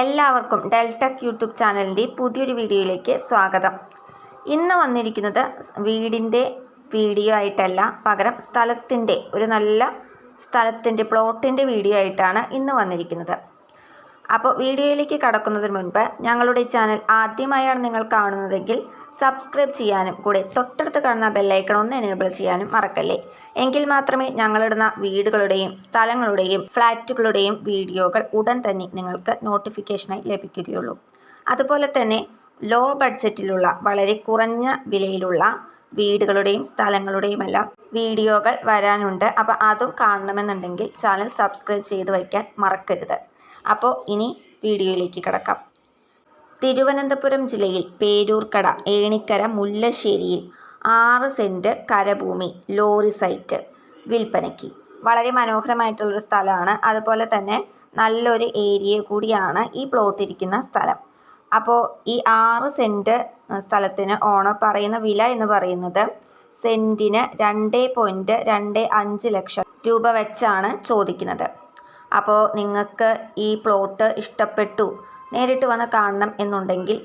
എല്ലാവർക്കും Deltech YouTube ചാനലിന്റെ പുതിയൊരു വീഡിയോയിലേക്ക് സ്വാഗതം. ഇന്ന് വന്നിരിക്കുന്നത് വീടിന്റെ വീഡിയോ ആയിട്ടല്ല പകരം സ്ഥലത്തിന്റെ ഒരു നല്ല സ്ഥലത്തിന്റെ പ്ലോട്ടിന്റെ വീഡിയോ ആയിട്ടാണ് ഇന്ന് വന്നിരിക്കുന്നത്. അപ്പോൾ വീഡിയോയിലേക്ക് കടക്കുന്നതിന് മുൻപ് ഞങ്ങളുടെ ചാനൽ ആദ്യമായാണ് നിങ്ങൾ കാണുന്നതെങ്കിൽ സബ്സ്ക്രൈബ് ചെയ്യാനും കൂടെ തൊട്ടടുത്ത് കാണുന്ന ബെല്ലൈക്കൺ ഒന്ന് എനേബിൾ ചെയ്യാനും മറക്കല്ലേ? എങ്കിൽ മാത്രമേ ഞങ്ങളിടുന്ന വീടുകളുടെയും സ്ഥലങ്ങളുടെയും ഫ്ലാറ്റുകളുടെയും വീഡിയോകൾ ഉടൻ തന്നെ നിങ്ങൾക്ക് നോട്ടിഫിക്കേഷനായി ലഭിക്കുകയുള്ളൂ. അതുപോലെ തന്നെ ലോ ബഡ്ജറ്റിലുള്ള വളരെ കുറഞ്ഞ വിലയിലുള്ള വീടുകളുടെയും സ്ഥലങ്ങളുടെയും എല്ലാം വീഡിയോകൾ വരാനുണ്ട്. അപ്പോൾ അതും കാണണമെന്നുണ്ടെങ്കിൽ ചാനൽ സബ്സ്ക്രൈബ് ചെയ്ത് വയ്ക്കാൻ മറക്കരുത്. അപ്പോൾ ഇനി വീഡിയോയിലേക്ക് കിടക്കാം. തിരുവനന്തപുരം ജില്ലയിൽ പേരൂർക്കട ഏണിക്കര മുല്ലശ്ശേരിയിൽ ആറ് സെന്റ് കരഭൂമി ലോറി സൈറ്റ് വിൽപ്പനയ്ക്ക്. വളരെ മനോഹരമായിട്ടുള്ളൊരു സ്ഥലമാണ്. അതുപോലെ തന്നെ നല്ലൊരു ഏരിയ കൂടിയാണ് ഈ പ്ലോട്ട് ഇരിക്കുന്ന സ്ഥലം. അപ്പോൾ ഈ ആറ് സെന്റ് സ്ഥലത്തിന് ഓണർ പറയുന്ന വില എന്ന് പറയുന്നത് സെന്റിന് രണ്ട് പോയിന്റ് രണ്ട് അഞ്ച് ലക്ഷം രൂപ വെച്ചാണ് ചോദിക്കുന്നത്. അപ്പോൾ നിങ്ങൾക്ക് ഈ പ്ലോട്ട് ഇഷ്ടപ്പെട്ടു നേരിട്ട് വന്ന് കാണണം എന്നുണ്ടെങ്കിൽ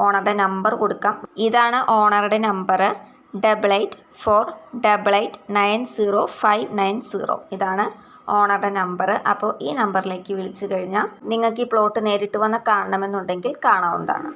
ഓണറുടെ നമ്പർ കൊടുക്കാം. ഇതാണ് ഓണറുടെ number double eight four double eight nine zero five nine zero ഇതാണ് ഓണറുടെ നമ്പർ അപ്പോൾ ഈ നമ്പറിലേക്ക് വിളിച്ചു കഴിഞ്ഞാൽ നിങ്ങൾക്ക് ഈ പ്ലോട്ട് നേരിട്ട് വന്ന് കാണണമെന്നുണ്ടെങ്കിൽ കാണാവുന്നതാണ്.